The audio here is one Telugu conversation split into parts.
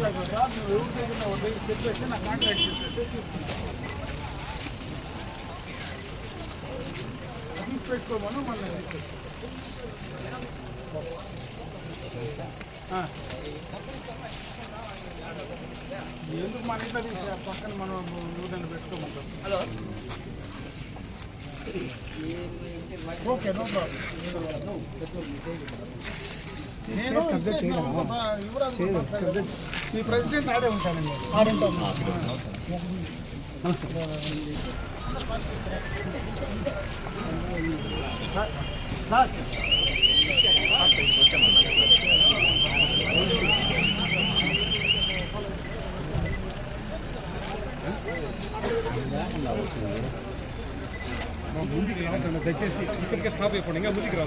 కదా నువ్వు ఎవరి దగ్గర ఒక చెప్పేసి నా కాంటాక్ట్ చెప్పేసి తీసుకుంటాను తీసి పెట్టుకోమను మళ్ళీ ఎందుకు మన ఇంట్లో తీసి పక్కన మనం ఊదని పెట్టుకోమంటాం హలో ఓకే నో ప్రాబ్లం నేను యువరాజు. మీ ప్రెసిడెంట్ ఆడే ఉంటానండి ఆడుంటాను సార్ సార్ ముందుకు రావద్దండి దయచేసి ఇక్కడికే స్టాప్ అయిపోండి ఇంకా ముందుకు మా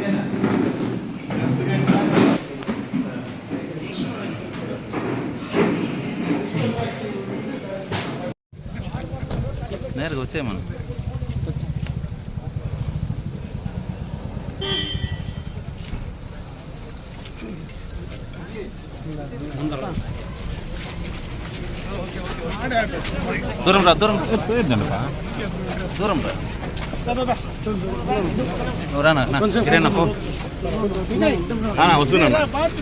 నేరుగా వచ్చేయమను దూరం రా దూరం పోయిందండి బా దూరం రా. నువ్వు రానా నా, కిరణ్ పో. వస్తున్నా పార్టీ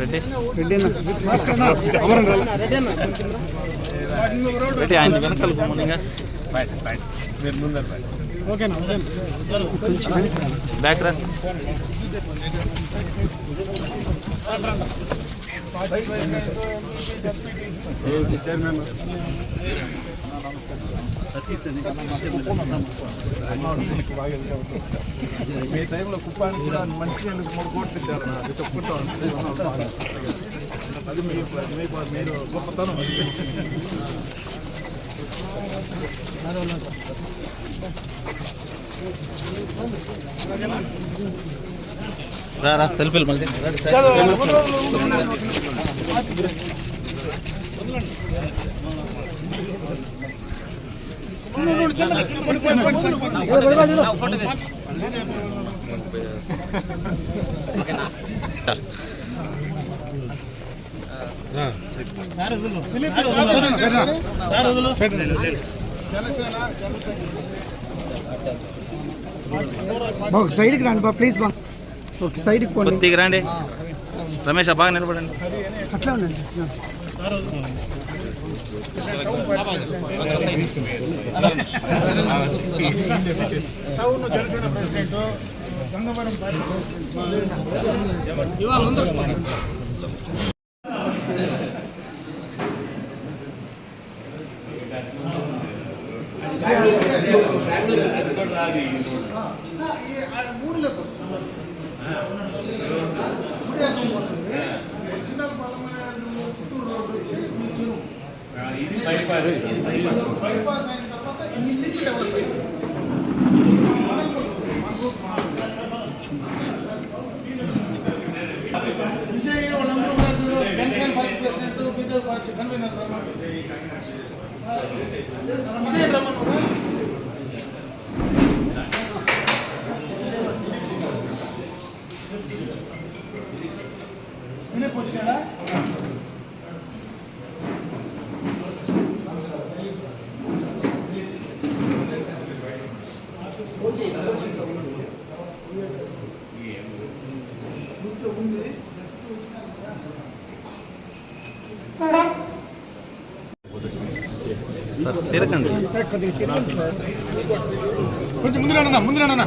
రెడ్డి. రెడ్డి ఆయన వెనకాల గుమ్మనిగా బ్యాక్ రా. మీ టైంలో కుప్పానికి కూడా మంచి మూడు కోట్లు ఇచ్చారు అది చెప్పుకుంటాం అది మీ మీరు గొప్పతనం రా సెల్ఫీలు మళ్ళీ. బాగా సైడ్కి రండి బా ప్లీజ్ బా. ఓకే సైడ్కి పోండి. కొద్దిగా రండి. రమేష్ బాగా నిలబడండి. అట్లా ఉండండి. టౌన్ జనసేన ప్రెసిడెంట్ గంగవరం ఊర్లోకి బైపాస్ అయిన తర్వాత ఈ ఇల్లు డెవలప్ అయింది విజయ్ వాళ్ళందరూ కూడా Janasena vice convenor Vijay Ramana sir కొద్దిగా తిరగండి సార్ కొంచెం ముందు రానన్నా ముందు రానన్నా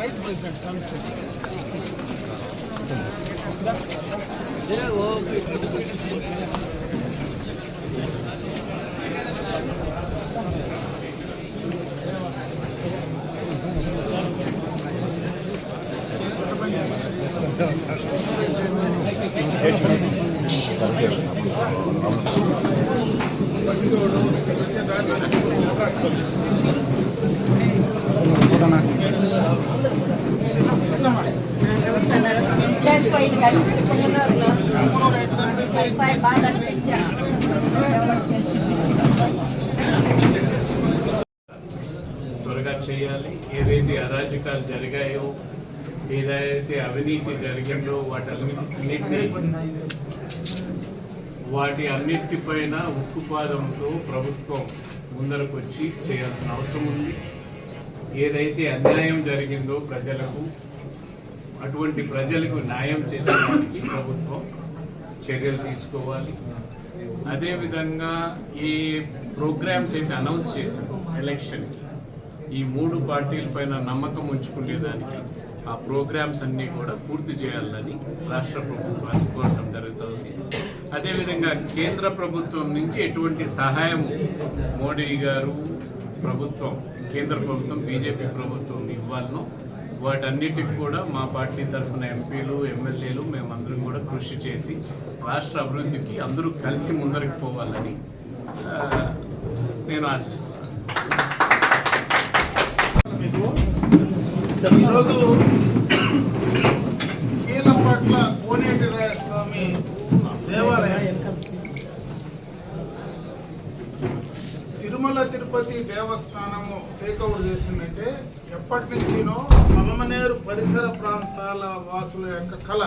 బాగా అనిపించా త్వరగా చేయాలి. ఏదైతే అరాజకాలు జరిగాయో ఏదైతే అవినీతి జరిగిందో వాటన్నిటిని వాటి అన్నిటిపైన ఉక్కుపాదంతో ప్రభుత్వం ముందరకు వచ్చి చేయాల్సిన అవసరం ఉంది. ఏదైతే అన్యాయం జరిగిందో ప్రజలకు అటువంటి ప్రజలకు న్యాయం చేసేదానికి ప్రభుత్వం చర్యలు తీసుకోవాలి. అదేవిధంగా ఈ ప్రోగ్రామ్స్ అయితే అనౌన్స్ చేశారు ఎలక్షన్కి ఈ మూడు పార్టీల పైన నమ్మకం ఉంచుకునేదానికి ఆ ప్రోగ్రామ్స్ అన్నీ కూడా పూర్తి చేయాలని రాష్ట్ర ప్రభుత్వాన్ని కోరడం జరుగుతుంది. అదేవిధంగా కేంద్ర ప్రభుత్వం నుంచి ఎటువంటి సహాయం మోడీ గారు ప్రభుత్వం కేంద్ర ప్రభుత్వం బీజేపీ ప్రభుత్వం ఇవ్వాలనో వాటన్నిటికి కూడా మా పార్టీ తరఫున ఎంపీలు ఎమ్మెల్యేలు మేమందరం కూడా కృషి చేసి రాష్ట్ర అభివృద్ధికి అందరూ కలిసి ముందరికి పోవాలని నేను ఆశిస్తున్నాను. ఈరోజు కీలపట్ల కోనేటిరాయ స్వామి దేవాలయం తిరుమల తిరుపతి దేవస్థానము టేక్ ఓవర్ చేసిందంటే ఎప్పటి నుంచినో పలమనేరు పరిసర ప్రాంతాల వాసుల యొక్క కళ.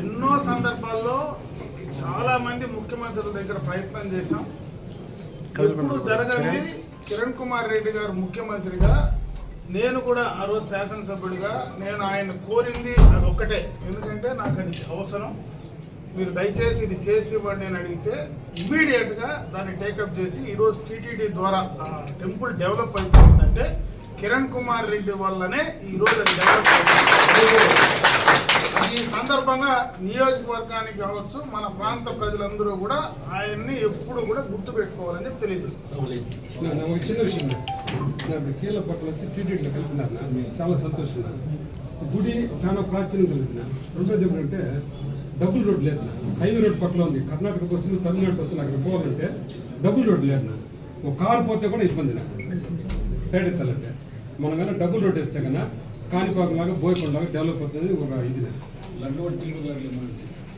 ఎన్నో సందర్భాల్లో చాలామంది ముఖ్యమంత్రుల దగ్గర ప్రయత్నం చేశాం. ఎప్పుడు జరగండి కిరణ్ కుమార్ రెడ్డి గారు ముఖ్యమంత్రిగా నేను కూడా ఆ రోజు శాసనసభ్యుడిగా నేను ఆయన కోరింది అది ఒక్కటే. ఎందుకంటే నాకు అది అవసరం. మీరు దయచేసి ఇది చేసి ఇవ్వండి అని అడిగితే ఇమీడియట్గా దాన్ని టేకప్ చేసి ఈరోజు టీటీడీ ద్వారా టెంపుల్ డెవలప్ అయిపోయిందంటే కిరణ్ కుమార్ రెడ్డి వల్లనే ఈ రోజు అది డెవలప్ అవుతుంది. ఈ సందర్భంగా నియోజకవర్గానికి కావచ్చు మన ప్రాంత ప్రజలందరూ కూడా ఆయన్ని ఎప్పుడు కూడా గుర్తు పెట్టుకోవాలని చెప్పి ఒక చిన్న విషయం కీళ్ళ పట్ల వచ్చి టీటీడీలో కలిపినారు చాలా సంతోషం గుడి చాలా ప్రాచీనం కలిగిన రెండోది ఏమిటంటే డబుల్ రోడ్ లేదు నా. హైవే రోడ్ పక్కన ఉంది. కర్ణాటక బస్సులు తమిళనాడు బస్సులు అక్కడ పోవాలంటే డబుల్ రోడ్ లేదు నా. ఒక కారు పోతే కూడా ఇబ్బంది నాకు. సైడ్ ఎత్తాలంటే. మనం కానీ డబుల్ రోడ్ వేస్తే కన్నా కాణిపాకం లాగా బోయకొండ లాగా డెవలప్ అవుతుంది ఒక ఇది.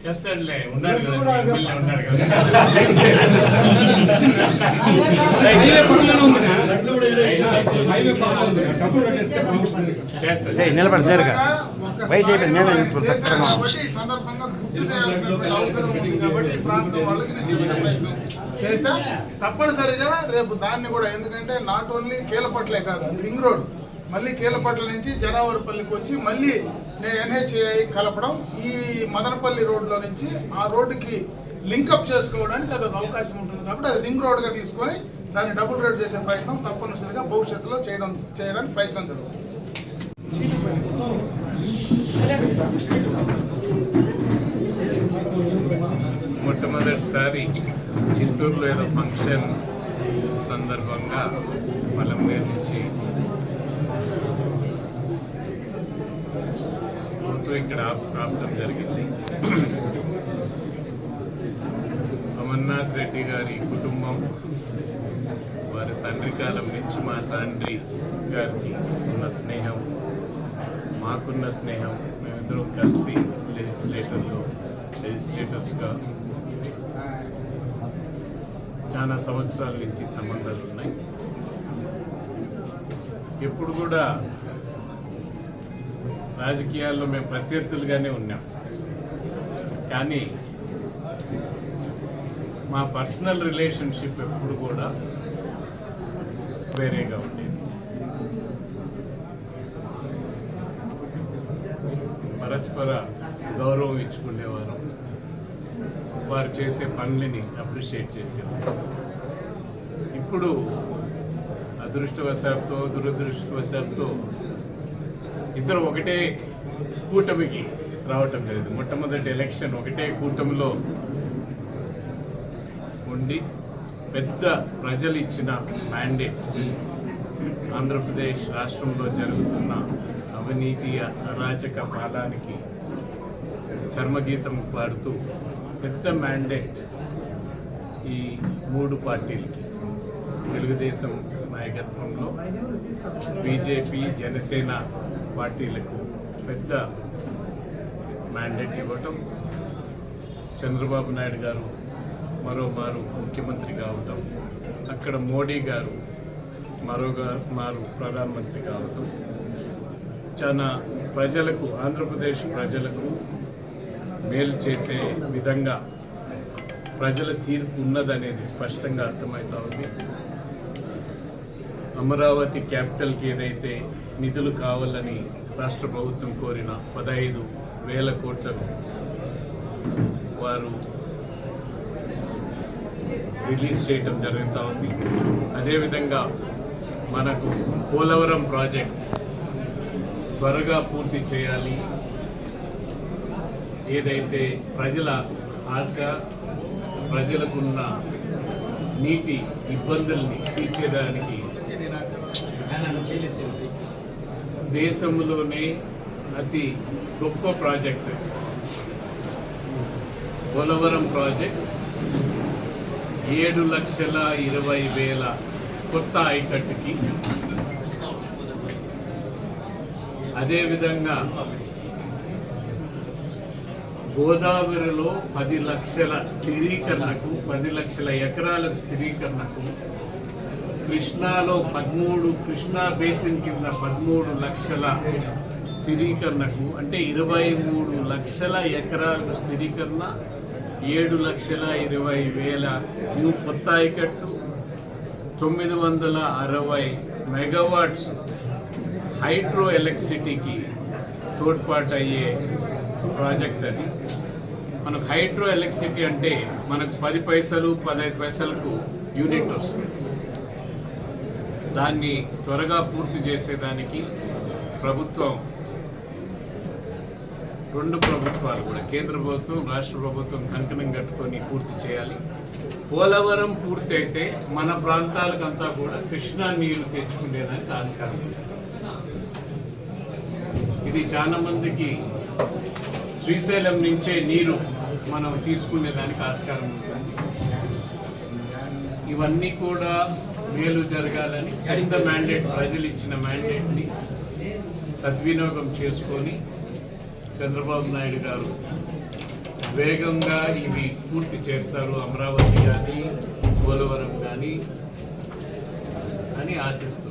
చేస్తాడులే కదా కదా. నిలబడి నేరుగా వయసు అయిపోయింది, మేమే ఇప్పుడు అవసరం ఉంది కాబట్టి ఈ ప్రాంతం వాళ్ళకి నేను ప్రయత్నం చేశా తప్పనిసరిగా రేపు దాన్ని కూడా ఎందుకంటే నాట్ ఓన్లీ కీలపట్లే కాదు అది రింగ్ రోడ్ మళ్ళీ కీలపట్ల నుంచి జనావరపల్లికి వచ్చి మళ్ళీ ఎన్హెచ్ఐ కలపడం ఈ మదనపల్లి రోడ్లో నుంచి ఆ రోడ్డుకి లింకప్ చేసుకోవడానికి అదొక అవకాశం ఉంటుంది కాబట్టి అది రింగ్ రోడ్గా తీసుకొని దాన్ని డబుల్ రోడ్ చేసే ప్రయత్నం తప్పనిసరిగా భవిష్యత్తులో చేయడం చేయడానికి ప్రయత్నం జరుగుతుంది మొట్టమొదటిసారి చిత్తూరులో ఏదో ఫంక్షన్ సందర్భంగా బలం నేర్పించి నుంచి ఇక్కడ ఆప్- ఆపడం జరిగింది. అమర్నాథ్ రెడ్డి గారి కుటుంబం వారి తండ్రి కాలం నుంచి మా తండ్రి గారికి ఉన్న స్నేహం మాకున్న స్నేహం మేమిద్దరం కలిసి లెజిస్లేటర్లో లెజిస్లేటర్స్గా చాలా సంవత్సరాల నుంచి సంబంధాలు ఉన్నాయి. ఎప్పుడు కూడా రాజకీయాల్లో మేము ప్రత్యర్థులుగానే ఉన్నాం. కానీ మా పర్సనల్ రిలేషన్షిప్ ఎప్పుడు కూడా వేరేగా ఉంది పరస్పర గౌరవం ఇచ్చుకునేవారు. వారు చేసే పనులని అప్రిషియేట్ చేసేవారు. ఇప్పుడు అదృష్టవశాత్తు దురదృష్టవశాత్తు ఇద్దరు ఒకటే కూటమికి రావటం లేదు మొట్టమొదటి ఎలక్షన్ ఒకటే కూటమిలో ఉండి పెద్ద ప్రజలు ఇచ్చిన మ్యాండేట్ ఆంధ్రప్రదేశ్ రాష్ట్రంలో జరుగుతున్న అవినీతి అరాచక పాలానికి చర్మగీతం పాడుతూ పెద్ద మ్యాండేట్ ఈ మూడు పార్టీలకి తెలుగుదేశం నాయకత్వంలో బీజేపీ జనసేన పార్టీలకు పెద్ద మ్యాండేట్ ఇవ్వటం చంద్రబాబు నాయుడు గారు మరోమారు ముఖ్యమంత్రి కావటం అక్కడ మోడీ గారు మరో మారు ప్రధానమంత్రి కావటం చాలా ప్రజలకు ఆంధ్రప్రదేశ్ ప్రజలకు మేలు చేసే విధంగా ప్రజల తీర్పు ఉన్నదనేది స్పష్టంగా అర్థమవుతా ఉంది. అమరావతి క్యాపిటల్కి ఏదైతే నిధులు కావాలని రాష్ట్ర ప్రభుత్వం కోరిన పదహైదు వేల కోట్లను వారు రిలీజ్ చేయటం జరుగుతూ ఉంది. అదేవిధంగా మనకు పోలవరం ప్రాజెక్ట్ త్వరగా పూర్తి చేయాలి. ఏదైతే ప్రజల ఆశ ప్రజలకున్న నీటి ఇబ్బందుల్ని తీర్చేదానికి దేశంలోనే అతి గొప్ప ప్రాజెక్ట్. పోలవరం ప్రాజెక్ట్ ఏడు లక్షల ఇరవై వేల కొత్త ఆయకట్టుకి అదేవిధంగా గోదావరిలో పది లక్షల స్థిరీకరణకు పది లక్షల ఎకరాలకు స్థిరీకరణకు కృష్ణాలో పదమూడు కృష్ణా బేసిన్ కింద పదమూడు లక్షల స్థిరీకరణకు అంటే ఇరవై మూడు లక్షల ఎకరాల స్థిరీకరణ ఏడు లక్షల ఇరవై వేల న్యూ కొత్త ఐకట్టు తొమ్మిది వందల అరవై మెగావాట్స్ హైడ్రో ఎలక్ట్రిసిటీకి తోడ్పాటు అయ్యే ప్రాజెక్ట్ అది. మనకు హైడ్రో ఎలక్ట్రిసిటీ అంటే మనకు పది పైసలు పదహైదు పైసలకు యూనిట్ వస్తుంది. దాన్ని త్వరగా పూర్తి చేసేదానికి ప్రభుత్వం రెండు ప్రభుత్వాలు కూడా కేంద్ర ప్రభుత్వం రాష్ట్ర ప్రభుత్వం కంకణం కట్టుకొని పూర్తి చేయాలి. పోలవరం పూర్తి అయితే మన ప్రాంతాలకంతా కూడా కృష్ణా నీరు తెచ్చుకునేదానికి ఆస్కారం ఉంది. ఇది చాలా మందికి శ్రీశైలం నుంచే నీరు మనం తీసుకునేదానికి ఆస్కారం ఉంటుంది. ఇవన్నీ కూడా మేలు జరగాలని పెద్ద మ్యాండేట్ ప్రజలు ఇచ్చిన మ్యాండేట్ని సద్వినియోగం చేసుకొని చంద్రబాబు నాయుడు గారు వేగంగా ఇవి పూర్తి చేస్తారు. అమరావతి కానీ పోలవరం కానీ అని ఆశిస్తూ